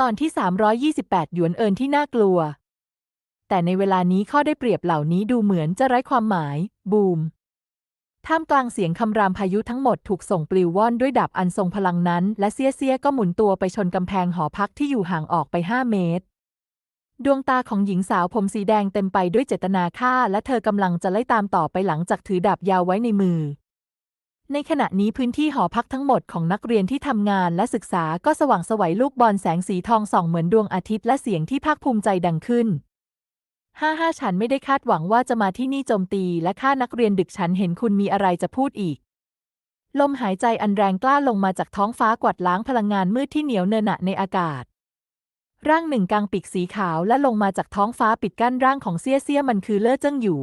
ตอนที่ 328 หยวนเอินที่น่ากลัว แต่ในเวลานี้ข้อได้เปรียบเหล่านี้ดูเหมือนจะไร้ความหมาย บูม ท่ามกลางเสียงคำรามพายุทั้งหมดถูกส่งปลิวว่อนด้วยดาบอันทรงพลังนั้น และเซียเซียก็หมุนตัวไปชนกำแพงหอพักที่อยู่ห่างออกไปห้าเมตร ดวงตาของหญิงสาวผมสีแดงเต็มไปด้วยเจตนาฆ่า และเธอกำลังจะไล่ตามต่อไปหลังจากถือดาบยาวไว้ในมือ ในขณะนี้พื้นที่หอพักทั้งหมดของนักเรียนที่ทำงานและศึกษาก็สว่างสวัยลูกบอลแสงสีทองส่องเหมือนดวงอาทิตย์และเสียงที่ภาคภูมิใจดังขึ้นห้าห้าฉันไม่ได้คาดหวังว่าจะมาที่นี่โจมตีและฆ่านักเรียนดึกฉันเห็นคุณมีอะไรจะพูดอีก ลมหายใจอันแรงกล้าลงมาจากท้องฟ้ากวาดล้างพลังงานมืดที่เหนียวเนินหนะในอากาศ ร่างหนึ่งกลางปีกสีขาวและลงมาจากท้องฟ้าปิดกั้นร่างของเซี่ยเซี่ยมันคือเล่อเจิ้งหยู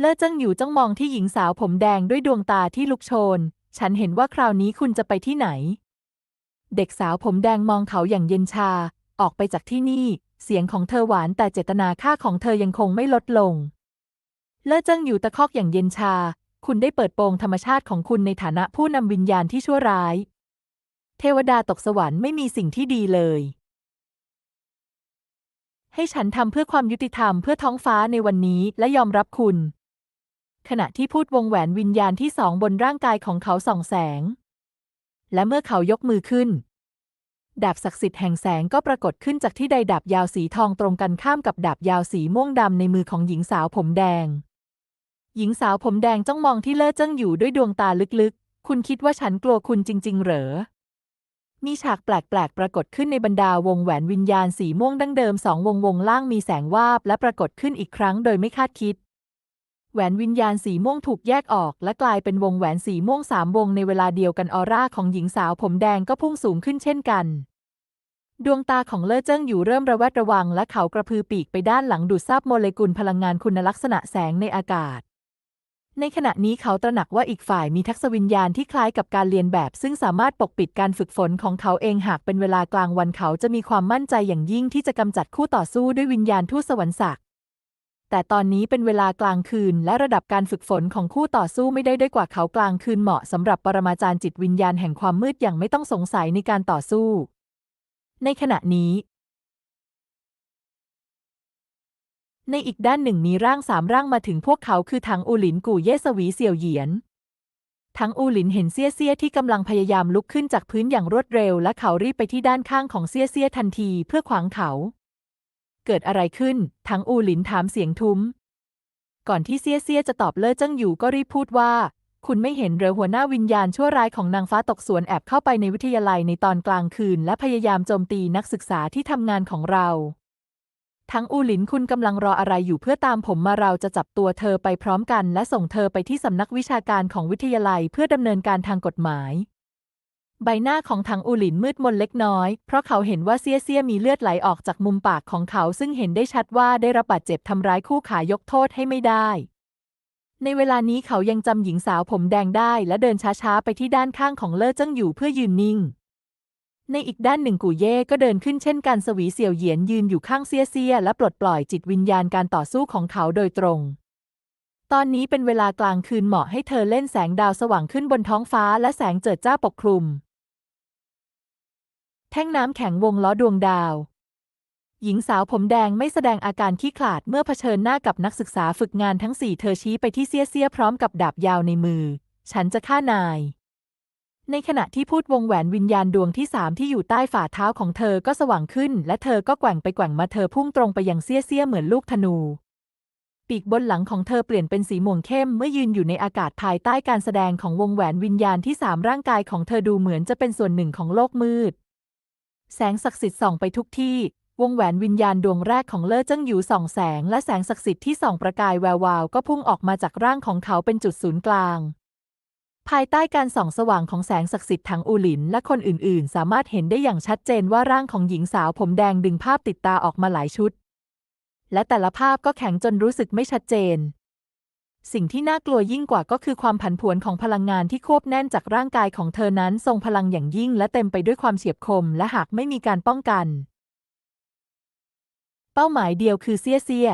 เล่อเจิ้งหยูจ้องมองที่หญิงสาวผมแดงด้วยดวงตาที่ลุกโชน ฉันเห็นว่าคราวนี้คุณจะไปที่ไหน เด็กสาวผมแดงมองเขาอย่างเย็นชา ออกไปจากที่นี่ เสียงของเธอหวานแต่เจตนาฆ่าของเธอยังคงไม่ลดลง เล่อเจิ้งหยูตะคอกอย่างเย็นชา คุณได้เปิดโปงธรรมชาติของคุณในฐานะผู้นำวิญญาณที่ชั่วร้าย เทวดาตกสวรรค์ไม่มีสิ่งที่ดีเลย ให้ฉันทำเพื่อความยุติธรรมเพื่อท้องฟ้าในวันนี้และยอมรับคุณ ขณะที่พูดวงแหวนวิญญาณที่สองบนร่างกายของเขาส่องแสง และเมื่อเขายกมือขึ้น ดาบศักดิ์สิทธิ์แห่งแสงก็ปรากฏขึ้นจากที่ใดดาบยาวสีทองตรงกันข้ามกับดาบยาวสีม่วงดำในมือของหญิงสาวผมแดง หญิงสาวผมแดงจ้องมองที่เล่อเจิ้งอยู่ด้วยดวงตาลึกๆ คุณคิดว่าฉันกลัวคุณจริง ๆ เหรอมีฉากแปลกๆ ปรากฏขึ้นในบรรดาวงแหวนวิญญาณสีม่วงดั้งเดิมสองวงวงล่างมีแสงวาบและปรากฏขึ้นอีกครั้งโดยไม่คาดคิด แหวนวิญญาณสีม่วงถูกแยกออก และกลายเป็นวงแหวนสีม่วงสามวงในเวลาเดียวกันออร่าของหญิงสาวผมแดงก็พุ่งสูงขึ้นเช่นกัน ดวงตาของเล่อเจิ้งอยู่เริ่มระแวดระวัง และเขากระพือปีกไปด้านหลังดูดซับโมเลกุลพลังงานคุณลักษณะแสงในอากาศ ในขณะนี้เขาตระหนักว่าอีกฝ่ายมีทักษะวิญญาณที่คล้ายกับการเรียนแบบ ซึ่งสามารถปกปิดการฝึกฝนของเขาเองหากเป็นเวลากลางวันเขาจะมีความมั่นใจอย่างยิ่งที่จะกำจัดคู่ต่อสู้ด้วยวิญญาณทูตสวรรค์ศักดิ์ แต่ตอนนี้เป็นเวลากลางคืน และระดับการฝึกฝนของคู่ต่อสู้ไม่ได้ด้อยกว่าเขากลางคืนเหมาะสำหรับปรมาจารย์จิตวิญญาณแห่งความมืดอย่างไม่ต้องสงสัยในการต่อสู้ ในขณะนี้ ในอีกด้านหนึ่งมีร่างสามร่างมาถึงพวกเขาคือถังอูหลินกู่เย่สวีเสี่ยวเหยียนทั้งอูหลินเห็นเซี่ยเซี่ยที่กำลังพยายามลุกขึ้นจากพื้นอย่างรวดเร็ว และเขารีบไปที่ด้านข้างของเซี่ยเซี่ยทันทีเพื่อขวางเขา เกิดอะไรขึ้น ทั้งอูหลินถามเสียงทุ้ม ก่อนที่เซี่ยเซี่ยจะตอบเล่อเจิ้งอยู่ก็รีบพูดว่า คุณไม่เห็นเหรอหัวหน้าวิญญาณชั่วร้ายของนางฟ้าตกสวนแอบเข้าไปในวิทยาลัยในตอนกลางคืน และพยายามโจมตีนักศึกษาที่ทำงานของเรา ทั้งอูหลินคุณกำลังรออะไรอยู่เพื่อตามผมมาเราจะจับตัวเธอไปพร้อมกัน และส่งเธอไปที่สำนักวิชาการของวิทยาลัยเพื่อดำเนินการทางกฎหมาย ใบหน้าของทังอูหลินมืดมนเล็กน้อย เพราะเขาเห็นว่าเซี่ยเซี่ยมีเลือดไหลออกจากมุมปากของเขาซึ่งเห็นได้ชัดว่าได้รับบาดเจ็บทำร้ายคู่ขายกโทษให้ไม่ได้ ในเวลานี้เขายังจำหญิงสาวผมแดงได้และเดินช้าๆ ไปที่ด้านข้างของเล่อเจิ้งอยู่เพื่อยืนนิ่ง ในอีกด้านหนึ่งกูเย่ก็เดินขึ้นเช่นกันสวีเสี่ยวเหยียนยืนอยู่ข้างเซียเซียและปลดปล่อยจิตวิญญาณการต่อสู้ของเขาโดยตรง ตอนนี้เป็นเวลากลางคืนเหมาะให้เธอเล่นแสงดาวสว่างขึ้นบนท้องฟ้าและแสงเจิดจ้าปกคลุม แท่งน้ำแข็งวงล้อดวงดาว หญิงสาวผมแดงไม่แสดงอาการขี้ขลาดเมื่อเผชิญหน้ากับนักศึกษาฝึกงานทั้งสี่เธอชี้ไปที่เซียเซียพร้อมกับดาบยาวในมือ ฉันจะฆ่านาย ในขณะที่พูดวงแหวนวิญญาณดวงที่สามที่อยู่ใต้ฝ่าเท้าของเธอก็สว่างขึ้น และเธอก็แกว่งไปแกว่งมาเธอพุ่งตรงไปยังเซียเซียเหมือนลูกธนู ปีกบนหลังของเธอเปลี่ยนเป็นสีม่วงเข้มเมื่อยืนอยู่ในอากาศภายใต้การแสดงของวงแหวนวิญญาณที่สามร่างกายของเธอดูเหมือนจะเป็นส่วนหนึ่งของโลกมืด แสงศักดิ์สิทธิ์ส่องไปทุกที่ วงแหวนวิญญาณดวงแรกของเล่อเจิ้งหยูส่องแสง และแสงศักดิ์สิทธิ์ที่ส่องประกายแวววาวก็พุ่งออกมาจากร่างของเขาเป็นจุดศูนย์กลาง ภายใต้การส่องสว่างของแสงศักดิ์สิทธิ์ทั้งอูหลินและคนอื่น ๆ สามารถเห็นได้อย่างชัดเจนว่าร่างของหญิงสาวผมแดงดึงภาพติดตาออกมาหลายชุด และแต่ละภาพก็แข็งจนรู้สึกไม่ชัดเจน สิ่งที่น่ากลัวยิ่งกว่าก็คือความผันผวนของพลังงานที่ควบแน่นจากร่างกายของเธอนั้นทรงพลังอย่างยิ่งและเต็มไปด้วยความเฉียบคม และหากไม่มีการป้องกัน เป้าหมายเดียวคือเซียเซีย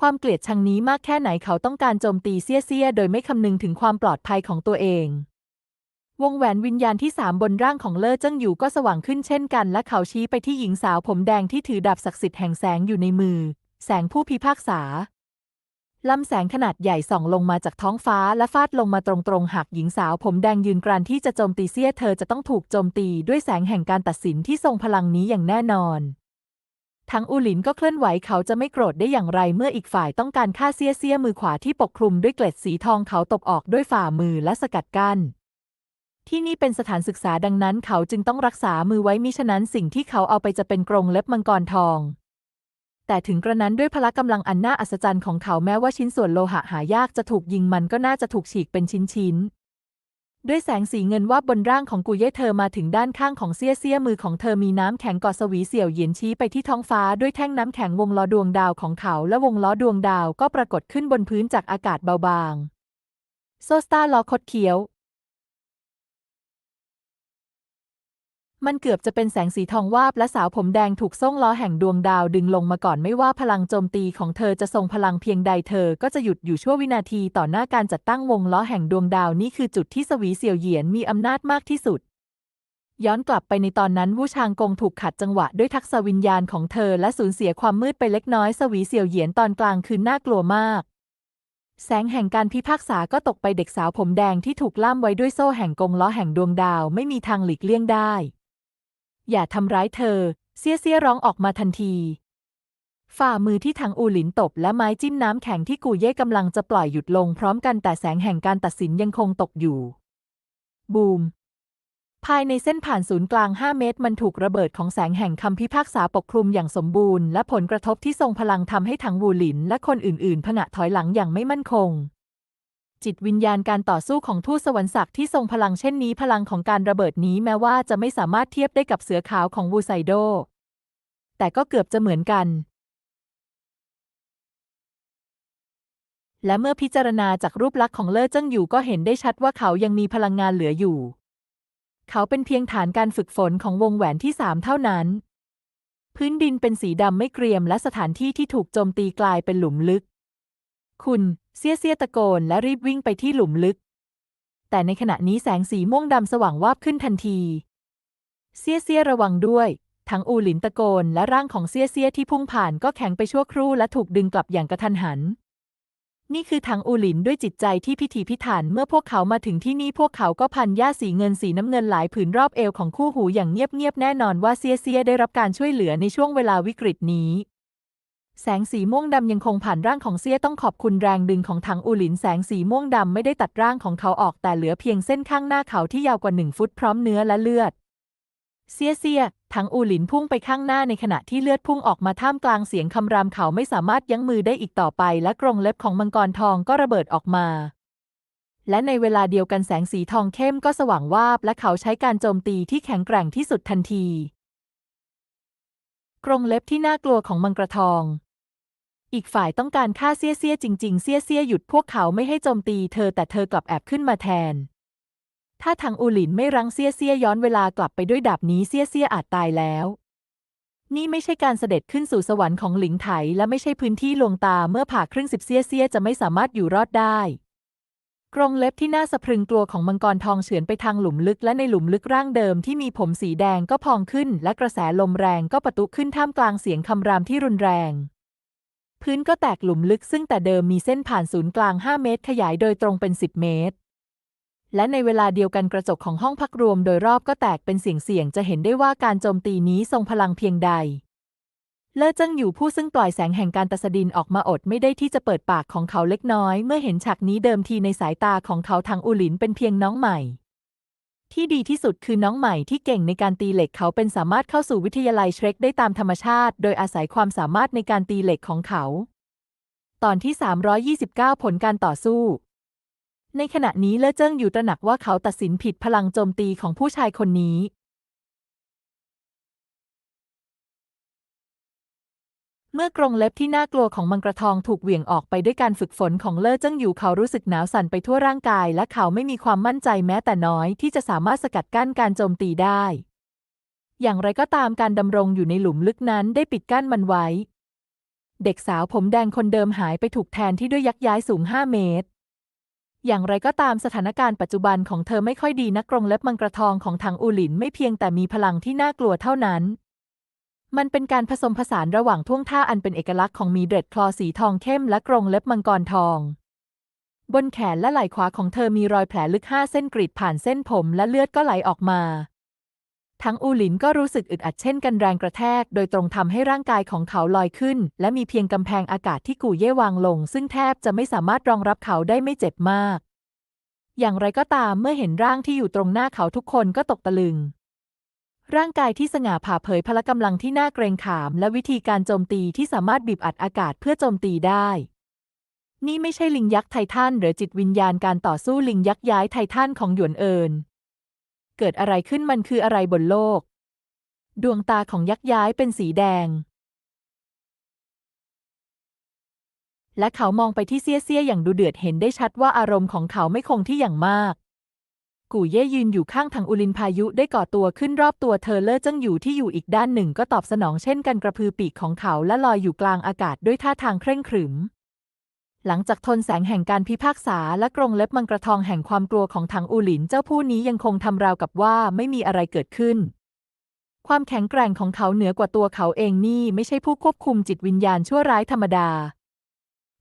ความเกลียดชังนี้มากแค่ไหนเขาต้องการโจมตีเซียเซียโดยไม่คำนึงถึงความปลอดภัยของตัวเอง วงแหวนวิญญาณที่สามบนร่างของเล่อเจิ้งอยู่ก็สว่างขึ้นเช่นกัน และเขาชี้ไปที่หญิงสาวผมแดงที่ถือดาบศักดิ์สิทธิ์แห่งแสงอยู่ในมือ แสงผู้พิพากษาลำแสงขนาดใหญ่ส่องลงมาจากท้องฟ้าและฟาดลงมาตรงๆ หากหญิงสาวผมแดงยืนกรานที่จะโจมตีเสี้ยเธอจะต้องถูกโจมตีด้วยแสงแห่งการตัดสินที่ทรงพลังนี้อย่างแน่นอน ทั้งอูหลินก็เคลื่อนไหวเขาจะไม่โกรธได้อย่างไรเมื่ออีกฝ่ายต้องการฆ่าเสี้ยเสี้ยมือขวาที่ปกคลุมด้วยเกล็ดสีทองเขาตบออกด้วยฝ่ามือและสกัดกั้น ที่นี่เป็นสถานศึกษาดังนั้นเขาจึงต้องรักษามือไว้มิฉะนั้นสิ่งที่เขาเอาไปจะเป็นกรงเล็บมังกรทอง แต่ถึงกระนั้นด้วยพละกำลังอันน่าอัศจรรย์ของเขาแม้ว่าชิ้นส่วนโลหะหายากจะถูกยิงมันก็น่าจะถูกฉีกเป็นชิ้นๆด้วยแสงสีเงินว่าบนร่างของกุเย่เธอมาถึงด้านข้างของเสี้ยเสี้ยมือของเธอมีน้ำแข็งกอดสวีเสี่ยวเหยียนชี้ไปที่ท้องฟ้าด้วยแท่งน้ำแข็งวงล้อดวงดาวของเขาและวงล้อดวงดาวก็ปรากฏขึ้นบนพื้นจากอากาศเบาบาง โซสตาล้อคดเคี้ยว มันเกือบจะเป็นแสงสีทองวาบและสาวผมแดงถูกส่งล้อแห่งดวงดาวดึงลงมาก่อนไม่ว่าพลังโจมตีของเธอจะทรงพลังเพียงใดเธอก็จะหยุดอยู่ชั่ววินาทีต่อหน้าการจัดตั้งวงล้อแห่งดวงดาวนี่คือจุดที่สวีเสี่ยวเหยียนมีอำนาจมากที่สุด ย้อนกลับไปในตอนนั้นวูชางกงถูกขัดจังหวะด้วยทักษะวิญญาณของเธอและสูญเสียความมืดไปเล็กน้อยสวีเสี่ยวเหยียนตอนกลางคืนน่ากลัวมากแสงแห่งการพิพากษาก็ตกไปเด็กสาวผมแดงที่ถูกล่ามไว้ด้วยโซ่แห่งกงล้อแห่งดวงดาวไม่มีทางหลีกเลี่ยงได้ อย่าทำร้ายเธอ เสี้ยเสี้ยร้องออกมาทันที ฝ่ามือที่ทางอูหลินตบและไม้จิ้มน้ำแข็งที่กูเย่กำลังจะปล่อยหยุดลงพร้อมกันแต่แสงแห่งการตัดสินยังคงตกอยู่ บูม ภายในเส้นผ่านศูนย์กลาง 5 เมตร มันถูกระเบิดของแสงแห่งคำพิพากษาปกคลุมอย่างสมบูรณ์และผลกระทบที่ทรงพลังทำให้ทั้งวูหลินและคนอื่นๆผงะถอยหลังอย่างไม่มั่นคง จิตวิญญาณการต่อสู้ของทูตสวรรค์ศักดิ์ที่ทรงพลังเช่นนี้พลังของการระเบิดนี้แม้ว่าจะไม่สามารถเทียบได้กับเสือขาวของวูไซโด แต่ก็เกือบจะเหมือนกัน และเมื่อพิจารณาจากรูปลักษณ์ของเล่อเจิ้งอยู่ก็เห็นได้ชัดว่าเขายังมีพลังงานเหลืออยู่ เขาเป็นเพียงฐานการฝึกฝนของวงแหวนที่สามเท่านั้น พื้นดินเป็นสีดำไม่เกรียมและสถานที่ที่ถูกโจมตีกลายเป็นหลุมลึก คุณเสี้ยเสี้ยตะโกนและรีบวิ่งไปที่หลุมลึก แต่ในขณะนี้แสงสีม่วงดำสว่างวาบขึ้นทันที เสี้ยเสี้ยระวังด้วย ทั้งอูหลินตะโกนและร่างของเสี้ยเสี้ยที่พุ่งผ่านก็แข็งไปชั่วครู่และถูกดึงกลับอย่างกระทันหัน นี่คือทางอูหลินด้วยจิตใจที่พิถีพิถันเมื่อพวกเขามาถึงที่นี่พวกเขาก็พันหญ้าสีเงินสีน้ำเงินหลายผืนรอบเอวของคู่หูอย่างเงียบๆแน่นอนว่าเซียเซียได้รับการช่วยเหลือในช่วงเวลาวิกฤตนี้ แสงสีม่วงดำยังคงผ่านร่างของเซียต้องขอบคุณแรงดึงของถังอูหลินแสงสีม่วงดำไม่ได้ตัดร่างของเขาออกแต่เหลือเพียงเส้นข้างหน้าเขาที่ยาวกว่าหนึ่งฟุตพร้อมเนื้อและเลือด เซียเซียทั้งอูหลินพุ่งไปข้างหน้าในขณะที่เลือดพุ่งออกมาท่ามกลางเสียงคำรามเขาไม่สามารถยั้งมือได้อีกต่อไป และกรงเล็บของมังกรทองก็ระเบิดออกมา และในเวลาเดียวกันแสงสีทองเข้มก็สว่างวาบ และเขาใช้การโจมตีที่แข็งแกร่งที่สุดทันที กรงเล็บที่น่ากลัวของมังกรทอง อีกฝ่ายต้องการฆ่าเสี้ยเสี้ยจริง ๆเสี้ยเสี้ยหยุดพวกเขาไม่ให้โจมตีเธอแต่เธอกลับแอบขึ้นมาแทน ถ้าทางอูหลินไม่รั้งเสี้ยเสี้ยย้อนเวลากลับไปด้วยดาบนี้เสี้ยเสี้ยอาจตายแล้ว นี่ไม่ใช่การเสด็จขึ้นสู่สวรรค์ของหลิงไถและไม่ใช่พื้นที่ลวงตาเมื่อผ่าครึ่งสิบเสี้ยเสี้ยจะไม่สามารถอยู่รอดได้กรงเล็บที่น่าสะพรึงกลัวของมังกรทองเฉือนไปทางหลุมลึกและในหลุมลึกร่างเดิมที่มีผมสีแดงก็พองขึ้น และกระแสลมแรงก็ประตุขึ้นท่ามกลางเสียงคำรามที่รุนแรง พื้นก็แตกหลุมลึกซึ่งแต่เดิมมีเส้นผ่านศูนย์กลาง 5 เมตร ขยายโดยตรงเป็น 10 เมตร และในเวลาเดียวกันกระจกของห้องพักรวมโดยรอบก็แตกเป็นเสียงๆจะเห็นได้ว่าการโจมตีนี้ทรงพลังเพียงใด เลอเจิ้งอยู่ผู้ซึ่งปล่อยแสงแห่งการตัสดินออกมาอดไม่ได้ที่จะเปิดปากของเขาเล็กน้อย เมื่อเห็นฉากนี้เดิมทีในสายตาของเขาทางอูหลินเป็นเพียงน้องใหม่ ที่ดีที่สุดคือน้องใหม่ที่เก่งในการตีเหล็กเขาเป็นสามารถเข้าสู่วิทยาลัยเชร็กได้ตามธรรมชาติ โดยอาศัยความสามารถในการตีเหล็กของเขา ตอนที่ 329 ผลการต่อสู้ ในขณะนี้เล่อเจิ้งอยู่ตระหนักว่าเขาตัดสินผิดพลังโจมตีของผู้ชายคนนี้ เมื่อกรงเล็บที่น่ากลัวของมังกรทองถูกเหวี่ยงออกไปด้วยการฝึกฝนของเล่อเจิ้งอยู่เขารู้สึกหนาวสั่นไปทั่วร่างกาย และเขาไม่มีความมั่นใจแม้แต่น้อยที่จะสามารถสกัดกั้นการโจมตีได้ อย่างไรก็ตามการดำรงอยู่ในหลุมลึกนั้นได้ปิดกั้นมันไว้ เด็กสาวผมแดงคนเดิมหายไปถูกแทนที่ด้วยยักษ์ย้ายสูง 5 เมตร อย่างไรก็ตามสถานการณ์ปัจจุบันของเธอไม่ค่อยดีนักกรงเล็บมังกรทองของทางอูหลินไม่เพียงแต่มีพลังที่น่ากลัวเท่านั้น มันเป็นการผสมผสานระหว่างท่วงท่าอันเป็นเอกลักษณ์ของมีเดรดคลอสีทองเข้มและกรงเล็บมังกรทอง บนแขนและไหล่ขวาของเธอมีรอยแผลลึกห้าเส้นกรีดผ่านเส้นผมและเลือดก็ไหลออกมา ทั้งอูหลินก็รู้สึกอึดอัดเช่นกันแรงกระแทก โดยตรงทำให้ร่างกายของเขาลอยขึ้น และมีเพียงกำแพงอากาศที่กู่เย่วางลง ซึ่งแทบจะไม่สามารถรองรับเขาได้ไม่เจ็บมาก อย่างไรก็ตามเมื่อเห็นร่างที่อยู่ตรงหน้าเขาทุกคนก็ตกตะลึง ร่างกายที่สง่าผ่าเผยพละกำลังที่น่าเกรงขาม และวิธีการโจมตีที่สามารถบีบอัดอากาศเพื่อโจมตีได้ นี่ไม่ใช่ลิงยักษ์ไททันหรือจิตวิญญาณการต่อสู้ลิงยักษ์ย้ายไททันของหยวนเอิน เกิดอะไรขึ้นมันคืออะไรบนโลก ดวงตาของยักษ์ย้ายเป็นสีแดง และเขามองไปที่เซี่ยเซี่ยอย่างดูเดือดเห็นได้ชัดว่าอารมณ์ของเขาไม่คงที่อย่างมาก กู่เย่ยืนอยู่ข้างทางอุลินพายุได้ก่อตัวขึ้นรอบตัวเธอเลอเจิ้งอยู่ที่อยู่อีกด้านหนึ่งก็ตอบสนองเช่นกันกระพือปีกของเขาและลอยอยู่กลางอากาศด้วยท่าทางเคร่งขรึม หลังจากทนแสงแห่งการพิพากษาและกรงเล็บมังกรทองแห่งความกลัวของทางอูหลินเจ้าผู้นี้ยังคงทำราวกับว่าไม่มีอะไรเกิดขึ้น ความแข็งแกร่งของเขาเหนือกว่าตัวเขาเองนี่ไม่ใช่ผู้ควบคุมจิตวิญญาณชั่วร้ายธรรมดา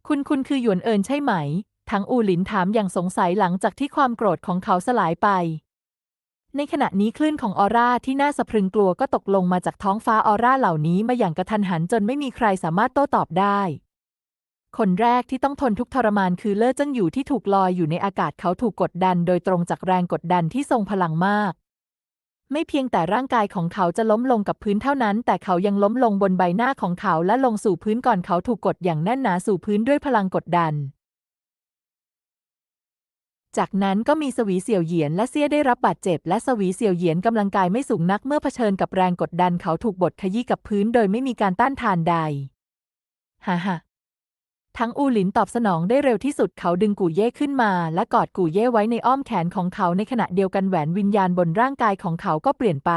คุณคุณคือหยวนเอินใช่ไหม ทั้งอูหลินถามอย่างสงสัยหลังจากที่ความโกรธของเขาสลายไป ในขณะนี้คลื่นของออร่าที่น่าสะพรึงกลัวก็ตกลงมาจากท้องฟ้าออร่าเหล่านี้มาอย่างกระทันหันจนไม่มีใครสามารถโต้ตอบได้ คนแรกที่ต้องทนทุกทรมานคือเล่อจิ้งอยู่ที่ถูกลอยอยู่ในอากาศเขาถูกกดดัน โดยตรงจากแรงกดดันที่ทรงพลังมากไม่เพียงแต่ร่างกายของเขาจะล้มลงกับพื้นเท่านั้น แต่เขายังล้มลงบนใบหน้าของเขาและลงสู่พื้นก่อนเขาถูกกดอย่างแน่นหนาสู่พื้นด้วยพลังกดดัน จากนั้นก็มีสวีเสี่ยวเหยียนและเซี่ยได้รับบาดเจ็บ และสวีเสี่ยวเหยียนกำลังกายไม่สูงนักเมื่อเผชิญกับแรงกดดันเขาถูกบดขยี้กับพื้นโดยไม่มีการต้านทานใดฮ่าฮ่าทั้งอูหลินตอบสนองได้เร็วที่สุดเขาดึงกู่เย่ขึ้นมา และกอดกู่เย่ไว้ในอ้อมแขนของเขาในขณะเดียวกันแหวนวิญญาณบนร่างกายของเขาก็เปลี่ยนไป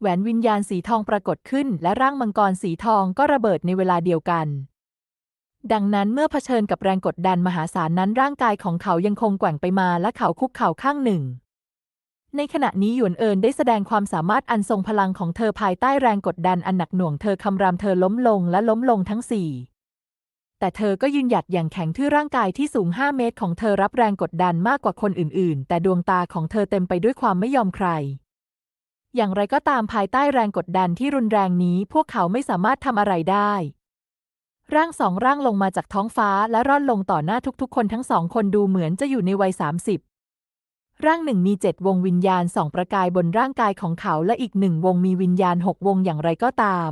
แหวนวิญญาณสีทองปรากฏขึ้น และร่างมังกรสีทองก็ระเบิดในเวลาเดียวกัน ดังนั้นเมื่อเผชิญกับแรงกดดันมหาศาลนั้นร่างกายของเขายังคงแกว่งไปมาและเขาคุกเข่าข้างหนึ่ง ในขณะนี้หยวนเอินได้แสดงความสามารถอันทรงพลังของเธอภายใต้แรงกดดันอันหนักหน่วงเธอคำรามเธอล้มลงและล้มลงทั้งสี่แต่เธอก็ยืนหยัดอย่างแข็งทื่อร่างกายที่สูง 5 เมตรของเธอรับแรงกดดันมากกว่าคนอื่น ๆ แต่ดวงตาของเธอเต็มไปด้วยความไม่ยอมใคร อย่างไรก็ตามภายใต้แรงกดดันที่รุนแรงนี้ พวกเขาไม่สามารถทำอะไรได้ ร่างสองร่างลงมาจากท้องฟ้าและร่อนลงต่อหน้าทุกๆ คนทั้งสองคนดูเหมือนจะอยู่ในวัย 30 ร่างหนึ่งมีเจ็ดวงวิญญาณสองประกายบนร่างกายของเขาและอีกหนึ่งวงมีวิญญาณหกวงอย่างไรก็ตาม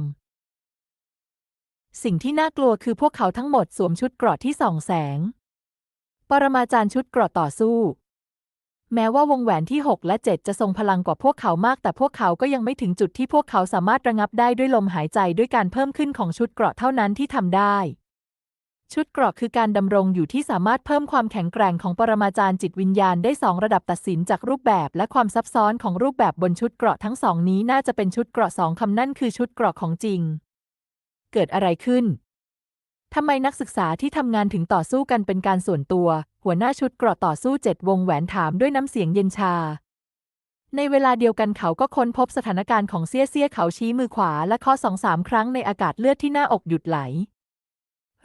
สิ่งที่น่ากลัวคือพวกเขาทั้งหมดสวมชุดเกราะที่ส่องแสง ปรมาจารย์ชุดเกราะต่อสู้ แม้ว่าวงแหวนที่ 6 และ 7 จะทรงพลังกว่าพวกเขามาก แต่พวกเขาก็ยังไม่ถึงจุดที่พวกเขาสามารถระงับได้ด้วยลมหายใจด้วยการเพิ่มขึ้นของชุดเกราะเท่านั้นที่ทำได้ ชุดเกราะคือการดำรงอยู่ที่สามารถเพิ่มความแข็งแกร่งของปรมาจารย์จิตวิญญาณได้สองระดับตัดสินจากรูปแบบและความซับซ้อนของรูปแบบบนชุดเกราะทั้งสองนี้น่าจะเป็นชุดเกราะสองคำนั่นคือชุดเกราะของจริง เกิดอะไรขึ้นทำไมนักศึกษาที่ทำงานถึงต่อสู้กันเป็นการส่วนตัว หัวหน้าชุดเกราะต่อสู้เจ็ดวงแหวนถามด้วยน้ำเสียงเย็นชา ในเวลาเดียวกันเขาก็ค้นพบสถานการณ์ของเซี่ยเซี่ยเขาชี้มือขวาและข้อสองสามครั้งในอากาศเลือดที่หน้าอกหยุดไหล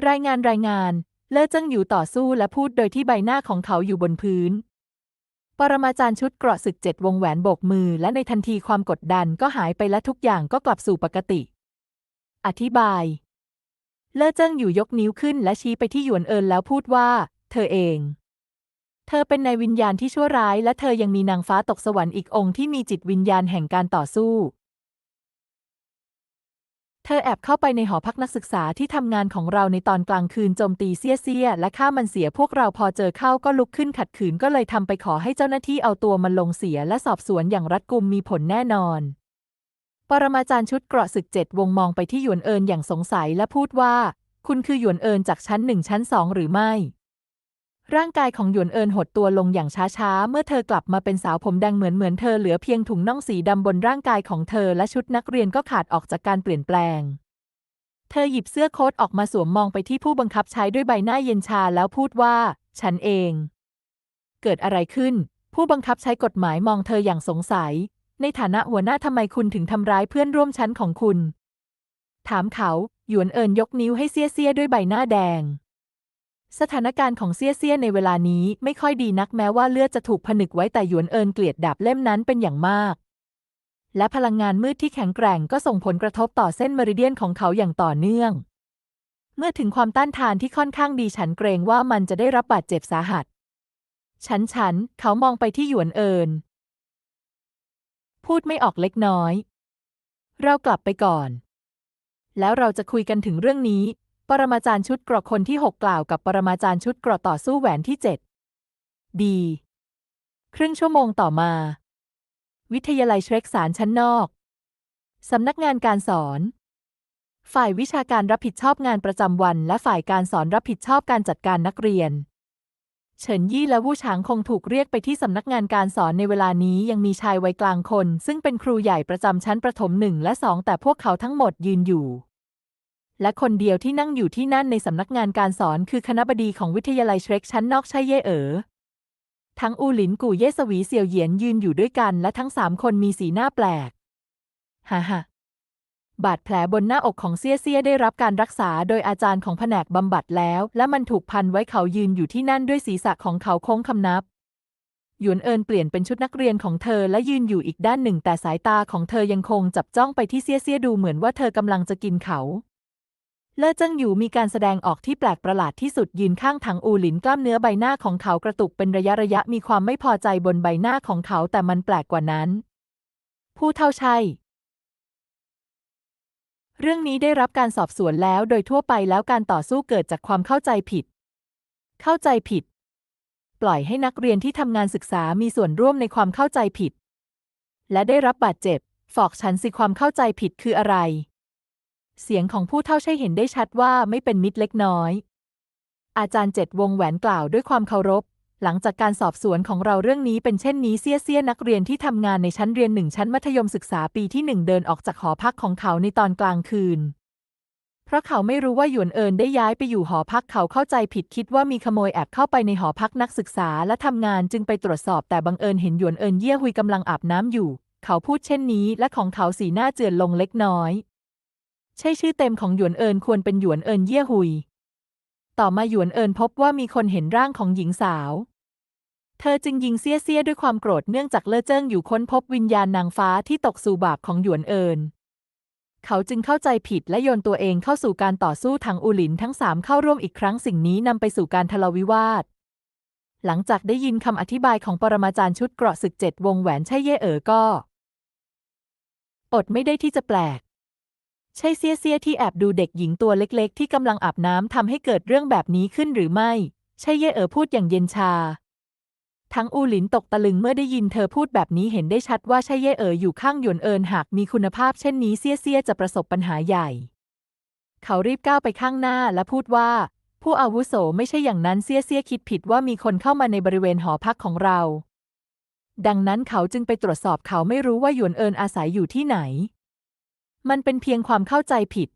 รายงานรายงาน เล่อเจิ้งอยู่ต่อสู้และพูดโดยที่ใบหน้าของเขาอยู่บนพื้น ปรมาจารย์ชุดเกราะศึกเจ็ดวงแหวนโบกมือ และในทันทีความกดดันก็หายไปและทุกอย่างก็กลับสู่ปกติ อธิบาย เล่อเจิ้งอยู่ยกนิ้วขึ้นและชี้ไปที่หยวนเอินแล้วพูดว่า เธอเอง เธอเป็นในวิญญาณที่ชั่วร้าย และเธอยังมีนางฟ้าตกสวรรค์อีกองค์ที่มีจิตวิญญาณแห่งการต่อสู้ เธอแอบเข้าไปในหอพักนักศึกษาที่ทำงานของเราในตอนกลางคืนโจมตีเสี้ยเสียและฆ่ามันเสียพวกเราพอเจอเข้าก็ลุกขึ้นขัดขืนก็เลยทำไปขอให้เจ้าหน้าที่เอาตัวมันลงเสียและสอบสวนอย่างรัดกุมมีผลแน่นอนปรมาจารย์ชุดเกราะศึกเจ็ดวงมองไปที่หยวนเอินอย่างสงสัยและพูดว่า คุณคือหยวนเอินจากชั้นหนึ่งชั้นสองหรือไม่ ร่างกายของหยวนเอินหดตัวลงอย่างช้าๆ เมื่อเธอกลับมาเป็นสาวผมแดงเหมือนเหมือนเธอเหลือเพียงถุงน่องสีดำบนร่างกายของเธอและชุดนักเรียนก็ขาดออกจากการเปลี่ยนแปลง เธอหยิบเสื้อโค้ทออกมาสวมมองไปที่ผู้บังคับใช้ด้วยใบหน้าเย็นชาแล้วพูดว่า ฉันเอง เกิดอะไรขึ้น ผู้บังคับใช้กฎหมายมองเธออย่างสงสัย ในฐานะหัวหน้าทำไมคุณถึงทำร้ายเพื่อนร่วมชั้นของคุณ ถามเขาหยวนเอินยกนิ้วให้เซียเซียด้วยใบหน้าแดง สถานการณ์ของเซียเซียในเวลานี้ไม่ค่อยดีนักแม้ว่าเลือดจะถูกผนึกไว้แต่หยวนเอินเกลียดดาบเล่มนั้นเป็นอย่างมาก และพลังงานมืดที่แข็งแกร่งก็ส่งผลกระทบต่อเส้นเมริเดียนของเขาอย่างต่อเนื่อง เมื่อถึงความต้านทานที่ค่อนข้างดีฉันเกรงว่ามันจะได้รับบาดเจ็บสาหัส ฉันฉันเขามองไปที่หยวนเอิน พูดไม่ออกเล็กน้อย เรากลับไปก่อน แล้วเราจะคุยกันถึงเรื่องนี้ ปรมาจารย์ชุดเกราะคนที่หกกล่าวกับปรมาจารย์ชุดเกราะต่อสู้แหวนที่เจ็ดดี ครึ่งชั่วโมงต่อมา วิทยาลัยเชรกสารชั้นนอก สำนักงานการสอน ฝ่ายวิชาการรับผิดชอบงานประจำวัน และฝ่ายการสอนรับผิดชอบการจัดการนักเรียน เฉินยี่และวู่ฉางคงถูกเรียกไปที่สำนักงานการสอนในเวลานี้ยังมีชายวัยกลางคน ซึ่งเป็นครูใหญ่ประจำชั้นประถมหนึ่งและสองแต่พวกเขาทั้งหมดยืนอยู่ และคนเดียวที่นั่งอยู่ที่นั่นในสำนักงานการสอนคือคณะบดีของวิทยาลัยเชร็กชั้นนอกใช่เย่เอ๋อทั้งอูหลินกู่เย่สวีเสี่ยวเหยียนยืนอยู่ด้วยกัน และทั้งสามคนมีสีหน้าแปลกฮ่าฮ่าบาดแผลบนหน้าอกของเซี่ยเซี่ยได้รับการรักษาโดยอาจารย์ของแผนกบำบัดแล้ว และมันถูกพันไว้เขายืนอยู่ที่นั่นด้วยศีรษะของเขาโค้งคำนับ หยวนเอินเปลี่ยนเป็นชุดนักเรียนของเธอและยืนอยู่อีกด้านหนึ่ง แต่สายตาของเธอยังคงจับจ้องไปที่เซี่ยเซี่ยดูเหมือนว่าเธอกำลังจะกินเขา เล่อเจิ้งอยู่มีการแสดงออกที่แปลกประหลาดที่สุดยืนข้างถังอูหลินกล้ามเนื้อใบหน้าของเขากระตุกเป็นระยะระยะมีความไม่พอใจบนใบหน้าของเขาแต่มันแปลกกว่านั้น ผู้เท่าใช่เรื่องนี้ได้รับการสอบสวนแล้วโดยทั่วไปแล้วการต่อสู้เกิดจากความเข้าใจผิด เข้าใจผิด ปล่อยให้นักเรียนที่ทำงานศึกษามีส่วนร่วมในความเข้าใจผิด และได้รับบาดเจ็บ ฝอกฉันสิความเข้าใจผิดคืออะไร เสียงของผู้เท่าใช่เห็นได้ชัดว่าไม่เป็นมิตรเล็กน้อย อาจารย์เจ็ดวงแหวนกล่าวด้วยความเคารพ หลังจากการสอบสวนของเราเรื่องนี้เป็นเช่นนี้เสี้ยเสี้ยนักเรียนที่ทำงานในชั้นเรียนหนึ่งชั้นมัธยมศึกษาปีที่หนึ่งเดินออกจากหอพักของเขาในตอนกลางคืน เพราะเขาไม่รู้ว่าหยวนเอินได้ย้ายไปอยู่หอพักเขาเข้าใจผิดคิดว่ามีขโมยแอบเข้าไปในหอพักนักศึกษาและทำงานจึงไปตรวจสอบแต่บังเอิญเห็นหยวนเอินเยี่ยหุยกำลังอาบน้ำอยู่ เขาพูดเช่นนี้และของเขาสีหน้าเจือนลงเล็กน้อย ใช่ชื่อเต็มของหยวนเอินควรเป็นหยวนเอินเย่ยหุย ต่อมาหยวนเอินพบว่ามีคนเห็นร่างของหญิงสาว เธอจึงยิงเสี้ยเสียด้วยความโกรธเนื่องจากเลอเจิ้งอยู่ค้นพบวิญญาณนางฟ้าที่ตกสู่บาปของหยวนเอิน เขาจึงเข้าใจผิดและโยนตัวเองเข้าสู่การต่อสู้ทางอูหลินทั้งสามเข้าร่วมอีกครั้งสิ่งนี้นำไปสู่การทะเลาะวิวาท หลังจากได้ยินคำอธิบายของปรมาจารย์ชุดเกราะศึกเจ็ดวงแหวนใช่เย่เอ๋อก็ อดไม่ได้ที่จะแปลก ใช่เสียเสียที่แอบดูเด็กหญิงตัวเล็ก ๆ ที่กำลังอาบน้ำทำให้เกิดเรื่องแบบนี้ขึ้นหรือไม่ ใช่เย่เอ๋อพูดอย่างเย็นชา ทั้งอูหลินตกตะลึงเมื่อได้ยินเธอพูดแบบนี้เห็นได้ชัดว่าใช่เย่เอ๋ออยู่ข้างหยวนเอินหากมีคุณภาพเช่นนี้เสียเสียจะประสบปัญหาใหญ่ เขารีบก้าวไปข้างหน้าและพูดว่า ผู้อาวุโสไม่ใช่อย่างนั้นเสียเสียคิดผิดว่ามีคนเข้ามาในบริเวณหอพักของเราดังนั้นเขาจึงไปตรวจสอบเขาไม่รู้ว่าหยวนเอินอาศัยอยู่ที่ไหน มันเป็นเพียงความเข้าใจผิด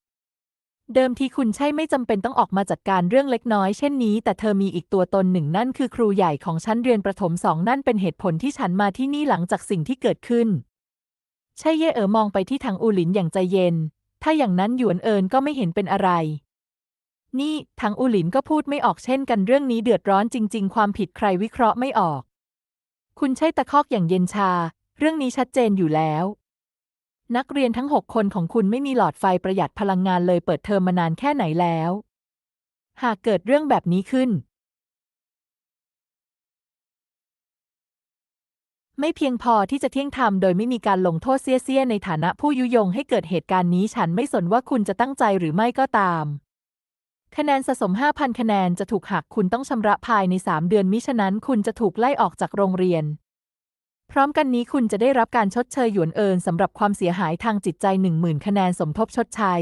เดิมทีคุณใช่ไม่จำเป็นต้องออกมาจัดการเรื่องเล็กน้อยเช่นนี้ แต่เธอมีอีกตัวตนหนึ่งนั่นคือครูใหญ่ของชั้นเรียนประถมสองนั่นเป็นเหตุผลที่ฉันมาที่นี่หลังจากสิ่งที่เกิดขึ้นใช่เย่เอ๋อมองไปที่ทางอูหลินอย่างใจเย็น ถ้าอย่างนั้นหยวนเอินก็ไม่เห็นเป็นอะไร นี่ทางอูหลินก็พูดไม่ออกเช่นกันเรื่องนี้เดือดร้อนจริง ๆ ความผิดใครวิเคราะห์ไม่ออก คุณใช่ตะคอกอย่างเย็นชา เรื่องนี้ชัดเจนอยู่แล้ว นักเรียนทั้งหกคนของคุณไม่มีหลอดไฟประหยัดพลังงานเลยเปิดเทอมมานานแค่ไหนแล้ว หากเกิดเรื่องแบบนี้ขึ้น ไม่เพียงพอที่จะเที่ยงธรรมโดยไม่มีการลงโทษเสี้ยเสี้ยในฐานะผู้ยุยงให้เกิดเหตุการณ์นี้ฉันไม่สนว่าคุณจะตั้งใจหรือไม่ก็ตาม คะแนนสะสม 5,000 คะแนนจะถูกหักคุณต้องชำระภายใน 3 เดือนมิฉะนั้นคุณจะถูกไล่ออกจากโรงเรียน พร้อมกันนี้คุณจะได้รับการชดเชยหยวนเอินสำหรับความเสียหายทางจิตใจ 10,000 คะแนนสมทบชดใช้